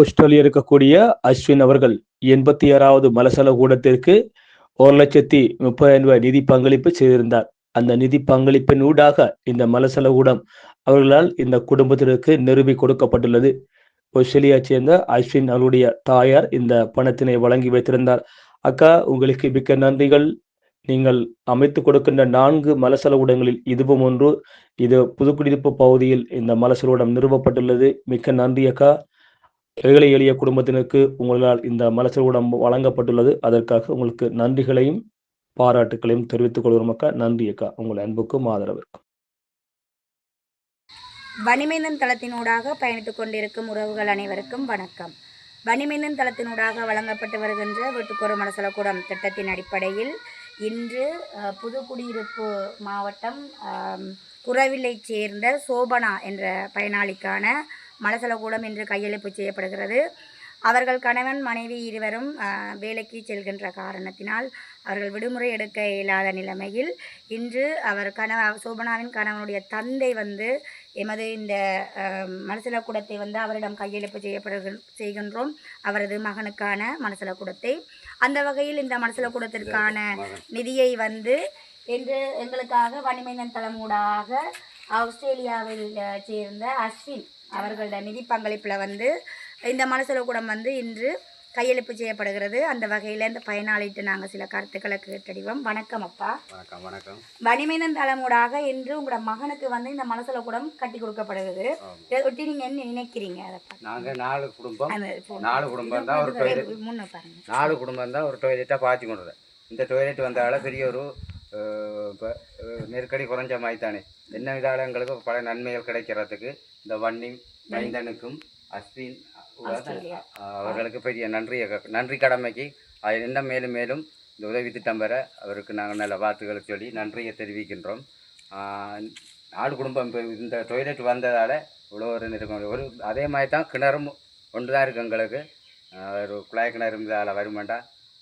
Australia இருக்கக்கூடிய அஸ்வின் அவர்கள் எண்பத்தி ஆறாவது மலசல கூடத்திற்கு ஒரு லட்சத்தி முப்பதாயிரம் ரூபாய் நிதி பங்களிப்பு செய்திருந்தார். அந்த நிதி பங்களிப்பின் ஊடாக இந்த மலசல கூடம் அவர்களால் இந்த குடும்பத்திற்கு நிறுவி கொடுக்கப்பட்டுள்ளது. ஆஸ்திரேலியா சேர்ந்த அஸ்வின் அவருடைய தாயார் இந்த பணத்தினை வழங்கி வைத்திருந்தார். அக்கா உங்களுக்கு மிக்க நன்றிகள். நீங்கள் அமைத்து கொடுக்கின்ற நான்கு மலசல கூடங்களில் இதுவும் ஒன்று. இது புதுக்குடியிருப்பு பகுதியில் இந்த மலசலூடம் நிறுவப்பட்டுள்ளது. மிக்க நன்றி அக்கா. ஏழை எளிய குடும்பத்தினருக்கு உங்களால் இந்த மலசலூடம் வழங்கப்பட்டுள்ளது. அதற்காக உங்களுக்கு நன்றிகளையும் பாராட்டுகளையும் தெரிவித்துக் கொள்கிறோம் அக்கா. நன்றி அக்கா. உங்கள் அன்புக்கும் ஆதரவிற்கும். வனிமைந்தன் தளத்தினூடாக பயணித்துக் கொண்டிருக்கும் உறவுகள் அனைவருக்கும் வணக்கம். வனிமைந்தன் தளத்தினூடாக வழங்கப்பட்டு வருகின்ற வீட்டுக்கொரு மனசலக்கூடம் திட்டத்தின் அடிப்படையில் இன்று புதுக்குடியிருப்பு மாவட்டம் குறவிலை சேர்ந்த சோபனா என்ற பயனாளிக்கான மலசலக்கூடம் இன்று கையளிப்பு செய்யப்படுகிறது. அவர்கள் கணவன் மனைவி இருவரும் வேலைக்கு செல்கின்ற காரணத்தினால் அவர்கள் விடுமுறை எடுக்க இயலாத நிலைமையில் இன்று அவர் கணவ சோபனாவின் கணவனுடைய தந்தை வந்து எமது இந்த மனசல கூடத்தை வந்து அவரிடம் கையெழுப்பு செய்யப்படுகிற செய்கின்றோம். அவரது மகனுக்கான மனசல கூடத்தை அந்த வகையில் இந்த மனசல கூடத்திற்கான நிதியை வந்து இன்று எங்களுக்காக வணிமைந்தன் தலைமூடாக ஆஸ்திரேலியாவில் சேர்ந்த அஸ்வின் அவர்களோட நிதி பங்களிப்பில் வந்து இந்த மனசல கூடம் வந்து இன்று கையெழுப்பு செய்யப்படுகிறது. அந்த வகையில் இந்த பயனாளிட்டு நாங்கள் சில கருத்துக்களை கேட்டடிவோம் வணக்கம் அப்பா. வணக்கம் வணக்கம். வணிமைந்தன் தலைமூடாக இன்று உங்களோட மகனுக்கு வந்து இந்த மனசுல கூடம் கட்டி கொடுக்கப்படுகிறது. இதை ஒட்டி நீங்க என்ன நினைக்கிறீங்க? அதை பத்தி? நாங்க நாலு குடும்பம். நாலு குடும்பம் தான் ஒரு டொய்லெட் முன்ன பாருங்க. நாலு குடும்பம் தான் ஒரு டொய்லெட்டாக பாய்ச்சி கொண்டு இந்த டொய்லெட் வந்தால பெரிய ஒரு இப்ப, நெருக்கடி குறைஞ்ச மாதிரி தானே என்ன இதால எங்களுக்கு பல நன்மைகள் கிடைக்கிறதுக்கு இந்த வன்னி மைந்தனுக்கும் அஸ்வின் அவர்களுக்கு பெரிய நன்றி நன்றி கடமைக்கு அது இன்னும் மேலும் மேலும் இந்த உதவி திட்டம் பெற அவருக்கு நாங்கள் நல்ல வாழ்த்துக்களை சொல்லி நன்றியை தெரிவிக்கின்றோம். நாலு குடும்பம் இந்த டொய்லெட் வந்ததால் இவ்வளோ ஒரு இருக்கும் ஒரு அதே மாதிரி தான் கிணறும் ஒன்று தான் இருக்குது எங்களுக்கு ஒரு குழாய் கிணறு இருந்தால் வருமாண்டா.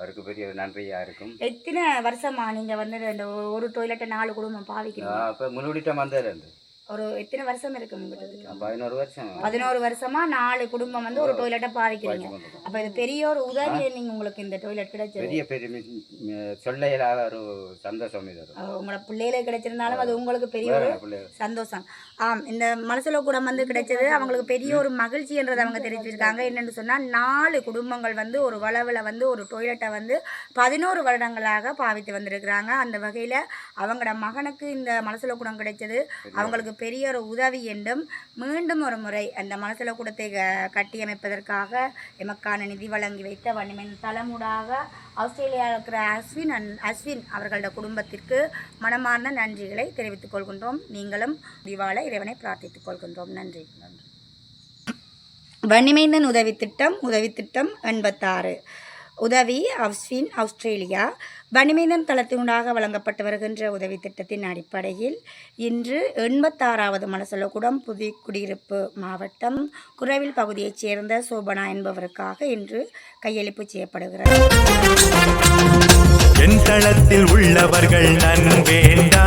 அவருக்கு பெரிய ஒரு நன்றியாக இருக்கும். எத்தனை வருஷமா நீங்க வந்து இந்த ஒரு டொய்லெட்டை நாலு குடும்பம் பாவிக்கிறீங்க? இப்போ முன்னுடிட்டம் வந்ததுலேருந்து ஒரு எத்தனை வருஷம் இருக்கு உங்களுக்கு பதினோரு வருஷம். பதினோரு வருஷமா நாலு குடும்பம் வந்து ஒரு டொய்லெட்டை கொண்டிருக்கோம். அப்ப இது பெரிய ஒரு உதவி நீங்க உங்களுக்கு இந்த டொய்லெட் கிடைச்சது. பெரிய பெரிய சொல்ல இயலாத ஒரு சந்தோஷம் இது உங்களோட பிள்ளைகளுக்கு கிடைச்சிருந்தாலும் அது உங்களுக்கு பெரிய ஒரு சந்தோஷம். ஆம் இந்த மனசுல கூட வந்து கிடைச்சது அவங்களுக்கு பெரிய ஒரு மகிழ்ச்சின்றதை அவங்க தெரிவிச்சிருக்காங்க. என்னன்னு சொன்னால் நாலு குடும்பங்கள் வந்து ஒரு வளவில் வந்து ஒரு டொய்லெட்டை வந்து பதினோரு வருடங்களாக பாவித்து வந்திருக்கிறாங்க. அந்த வகையில் அவங்களோட மகனுக்கு இந்த மனசுல கூடம் கிடைச்சது. அவங்களுக்கு பெரிய ஒரு உதவி என்றும் மீண்டும் ஒரு முறை அந்த மனசுல கூடத்தை க- கட்டியமைப்பதற்காக எமக்கான நிதி வழங்கி வைத்த வன்னிமின் தலைமுடாக ஆஸ்திரேலியாவில் இருக்கிற அஸ்வின் அன் அஸ்வின் அவர்களோட குடும்பத்திற்கு மனமார்ந்த நன்றிகளை தெரிவித்துக் கொள்கின்றோம். நீங்களும் திவால இறைவனை பிரார்த்தித்துக் கொள்கின்றோம். நன்றி. வன்னிமைந்தன் உதவி திட்டம் உதவி திட்டம் எண்பத்தாறு. உதவி அஸ்வின் ஆஸ்திரேலியா. வன்னிமைந்தன் தளத்தினூடாக வழங்கப்பட்டு வருகின்ற உதவி திட்டத்தின் அடிப்படையில் இன்று எண்பத்தாறாவது மனசலகுடம் புதிய குடியிருப்பு மாவட்டம் குரவில் பகுதியைச் சேர்ந்த சோபனா என்பவருக்காக இன்று கையளிப்பு செய்யப்படுகிறது. என் தளத்தில் உள்ளவர்கள் நன்வேண்டா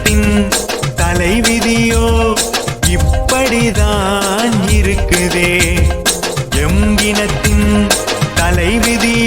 காலத்தின் தலைவிதியோ இப்படிதான் இருக்குதே. எம்பினத்தின் தலைவிதி